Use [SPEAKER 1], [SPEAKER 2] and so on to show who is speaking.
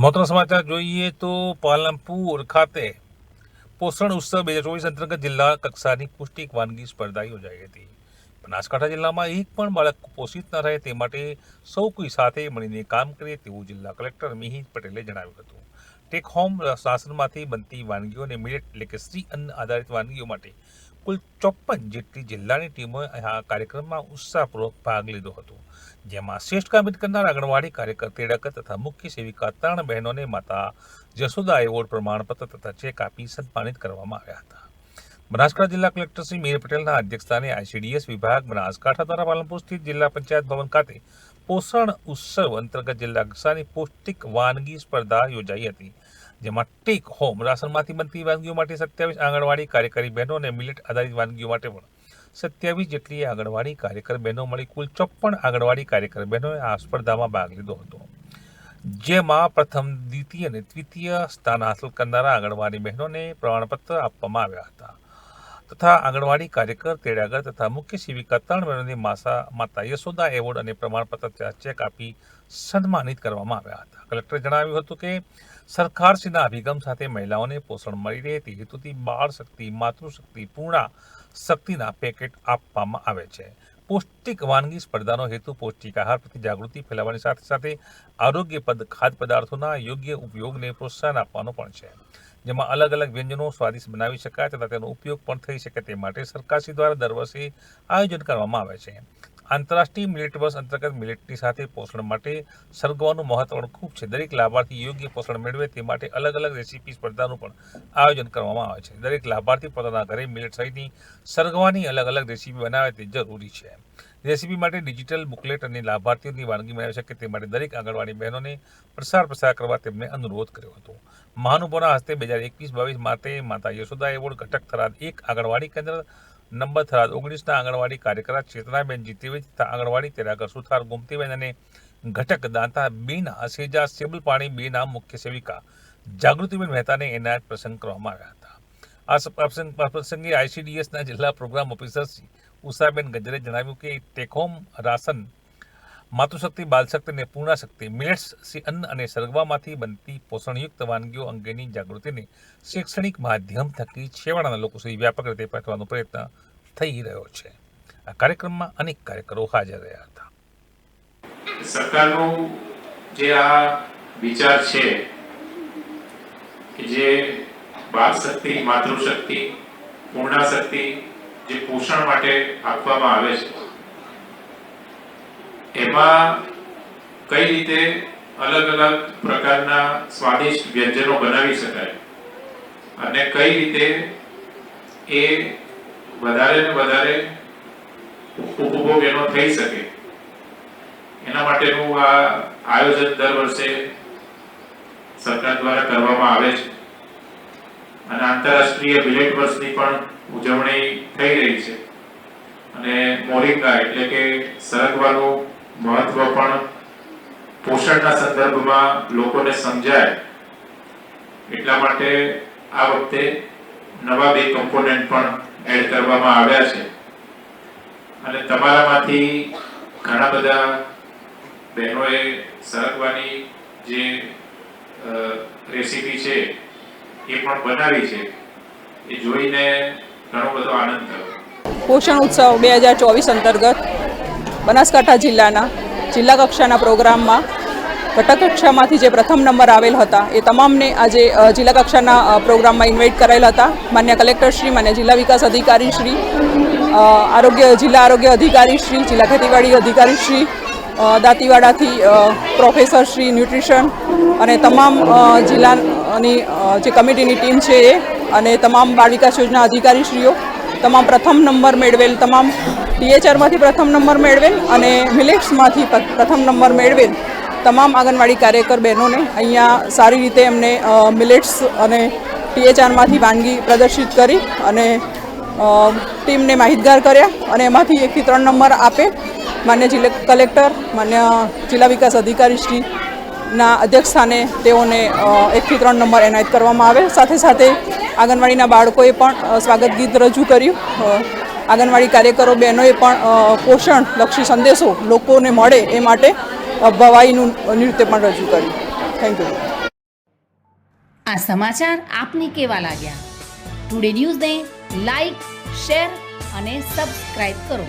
[SPEAKER 1] મહત્વના સમાચાર જોઈએ તો પાલનપુર ખાતે પોષણ ઉત્સવ બે હજાર ચોવીસ અંતર્ગત જિલ્લા કક્ષાની પૌષ્ટિક વાનગી સ્પર્ધા યોજાઈ હતી. બનાસકાંઠા જિલ્લામાં એક પણ બાળક કુપોષિત ન રહે તે માટે સૌ કોઈ સાથે મળીને કામ કરે તેવું જિલ્લા કલેક્ટર મિહિર પટેલે જણાવ્યું હતું. ટેક હોમ શાસનમાંથી બનતી વાનગીઓ અને મિલેટ એટલે કે શ્રી અન્ન આધારિત વાનગીઓ માટે કુલ ચોપ્પન જેટલી જિલ્લાની ટીમોએ આ કાર્યક્રમમાં ઉત્સાહપૂર્વક ભાગ લીધો હતો. જેમાં શ્રેષ્ઠ કામગીરી કરનાર આંગણવાડી કાર્યકર તેડક તથા મુખ્ય સેવિકા ત્રણ બહેનોને માતા જશોદા એવોર્ડ પ્રમાણપત્ર તથા ચેક આપી સન્માનિત કરવામાં આવ્યા હતા. બનાસકાંઠા જિલ્લા કલેક્ટર શ્રી મેર પટેલના અધ્યક્ષસ્થાને આઈસીડીએસ વિભાગ બનાસકાંઠા દ્વારા પાલનપુર સ્થિત જિલ્લા પંચાયત ભવન ખાતે પોષણ ઉત્સવ અંતર્ગત જિલ્લા કક્ષાની પૌષ્ટિક વાનગી સ્પર્ધા યોજાઈ હતી. જેમાં ટેક હોમ રાશનમાંથી બનતી વાનગીઓ માટે સત્યાવીસ આંગણવાડી કાર્યકારી બહેનો અને મિલેટ આધારિત વાનગીઓ માટે પણ સત્યાવીસ જેટલી આંગણવાડી કાર્યકર બહેનો મળી કુલ ચોપ્પન આંગણવાડી કાર્યકર બહેનોએ આ સ્પર્ધામાં ભાગ લીધો હતો. જેમાં પ્રથમ, દ્વિતીય અને તૃતીય સ્થાન હાંસલ કરનારા આંગણવાડી બહેનોને પ્રમાણપત્ર આપવામાં આવ્યા હતા. તથા આંગણવાડી કાર્યકર તેડાગર તથા મુખ્ય સેવિકા ત્રણ બહેનોને માસા માતા યશોદા એવોર્ડ અને પ્રમાણપત્ર ચેક આપી સન્માનિત કરવામાં આવ્યા હતા. કલેક્ટરે જણાવ્યું હતું કે, સરકારશ્રીના અભિગમ સાથે મહિલાઓને પોષણ મળી રહે તે હેતુથી બાળ શક્તિ, માતૃશક્તિ, પૂર્ણા શક્તિના પેકેટ આપવામાં આવે છે. પૌષ્ટિક વાનગી સ્પર્ધાનો હેતુ પૌષ્ટિક આહાર પ્રતિ જાગૃતિ ફેલાવવાની સાથે સાથે આરોગ્યપદ ખાદ્ય પદાર્થોના યોગ્ય ઉપયોગને પ્રોત્સાહન આપવાનો પણ છે. જેમાં અલગ અલગ વ્યંજનો સ્વાદિષ્ટ બનાવી શકાય તથા તેનો ઉપયોગ પણ થઈ શકે તે માટે સરકારશ્રી દ્વારા દર વર્ષે આયોજન કરવામાં આવે છે. આંતરરાષ્ટ્રીય મિલેટ વર્ષ અંતર્ગત મિલેટની સાથે પોષણ માટે સરગવાનું મહત્વ ખૂબ છે. દરેક લાભાર્થી યોગ્ય પોષણ મેળવે તે માટે અલગ અલગ રેસીપી સ્પર્ધાનું પણ આયોજન કરવામાં આવે છે. દરેક લાભાર્થી પોતાના ઘરે મિલેટ સહિતની સરગવાની અલગ અલગ રેસીપી બનાવે તે જરૂરી છે. રેસીપી માટે ડિજિટલ બુકલેટ અને લાભાર્થીઓની વાનગી મેળવી શકે તે માટે દરેક આંગણવાડી બહેનોને પ્રસાર પ્રસાર કરવા તેમને અનુરોધ કર્યો હતો. મહાનુભાવના હસ્તે બે હજાર એકવીસ બાવીસ માટે માતા યશોદા એવોર્ડ ઘટક થરાદ એક આંગણવાડી કેન્દ્ર, નંબર થરાદ ઓગણીસના આંગણવાડી કાર્યકર ચેતનાબેન જીતીવી તથા આંગણવાડી તેરાગર સુથાર ગોમતીબેન અને ઘટક દાંતા બેના અસેજા સેબલ પાણી બેના મુખ્ય સેવિકા જાગૃતિબેન મહેતાને એનાયત પ્રસંગ કરવામાં આવ્યા હતા. આ પ્રસંગે આઈસીડીએસના જિલ્લા પ્રોગ્રામ ઓફિસર શ્રી ઉષાબેન ગજરે જણાવ્યું કે ટેકહોમ રાશન માતૃશક્તિ, બાલશક્તિ અને પૂર્ણાશક્તિ મિલેટ્સ સી અન્ન અને સરગવામાંથી બનતી પોષણયુક્ત વાનગીઓ અંગેની જાગૃતિને શૈક્ષણિક માધ્યમ થકી છેવાડાના લોકો સુધી વ્યાપક રીતે પહોંચવાનો પ્રયત્ન થઈ રહ્યો છે. આ કાર્યક્રમમાં અનેક કાર્યકરો હાજર રહ્યા હતા.
[SPEAKER 2] સરકારનો જે આ વિચાર છે કે જે બાળ શક્તિ માતૃશક્તિ, પૂર્ણાશક્તિ જે પોષણ માટે આપવામાં આવે છે. એમાં કઈ રીતે અલગ અલગ પ્રકારના સ્વાદિષ્ટ વ્યંજનો બનાવી શકાય અને કઈ રીતે એ વધારે ને વધારે ઉપભોગ એનો થઈ શકે. એના માટેનું આ આયોજન દર વર્ષે સરકાર દ્વારા કરવામાં આવે છે. અને આંતરરાષ્ટ્રીય મિલેટ વર્ષની પણ ઉજવણી થઈ રહી છે. અને મોરિંગા એટલે કે સરગવાનું મહત્વ પણ પોષણના સંદર્ભમાં લોકોને સમજાય. એટલા માટે આ વખતે નવા બે કમ્પોનન્ટ પણ એડ કરવામાં આવ્યા છે. અને તમારામાંથી ઘણા બધા બહેનોએ સરગવાની જે રેસીપી છે એ પણ બનાવી છે. એ જોઈને ઘણો બધો આનંદ થયો.
[SPEAKER 3] પોષણ ઉત્સવ બે હજાર ચોવીસ અંતર્ગત બનાસકાંઠા જિલ્લાના જિલ્લા કક્ષાના પ્રોગ્રામમાં ઘટક કક્ષામાંથી જે પ્રથમ નંબર આવેલ હતા એ તમામને આજે જિલ્લા કક્ષાના પ્રોગ્રામમાં ઇન્વાઇટ કરેલ હતા. માન્ય કલેક્ટરશ્રી માન્ય જિલ્લા વિકાસ અધિકારીશ્રી શ્રી આરોગ્ય જિલ્લા આરોગ્ય અધિકારીશ્રી જિલ્લા ખેતીવાડી અધિકારીશ્રી શ્રી દાંતીવાડાથી પ્રોફેસર પ્રોફેસરશ્રી ન્યુટ્રિશન અને તમામ અ, અ, જે કમિટીની ટીમ છે એ અને તમામ બાળ વિકાસ યોજના અધિકારીશ્રીઓ તમામ પ્રથમ નંબર મેળવેલ તમામ ટીએચઆરમાંથી પ્રથમ નંબર મેળવેલ અને મિલેટ્સમાંથી પ્રથમ નંબર મેળવેલ તમામ આંગણવાડી કાર્યકર બહેનોને અહીંયા સારી રીતે એમને મિલેટ્સ અને ટીએચઆરમાંથી વાનગી પ્રદર્શિત કરી અને ટીમને માહિતગાર કર્યા અને એમાંથી એકથી ત્રણ નંબર આપે. માન્ય જિલ્લા કલેક્ટર માન્ય જિલ્લા વિકાસ અધિકારી શ્રી ના અધ્યક્ષસ્થાને તેઓને એકથી ત્રણ નંબર એનાયત કરવામાં આવે. સાથે સાથે આંગણવાડીના બાળકોએ પણ સ્વાગત ગીત રજૂ કર્યું. આંગણવાડી કાર્યકરો બહેનોએ પણ પોષણલક્ષી સંદેશો લોકોને મળે એ માટે ભવાઈનું નૃત્ય પણ રજૂ કર્યું. થેન્ક યુ
[SPEAKER 4] આ સમાચાર આપને કેવા લાગ્યા? ટુડે ન્યૂઝને લાઈક શેર અને સબસ્ક્રાઈબ કરો.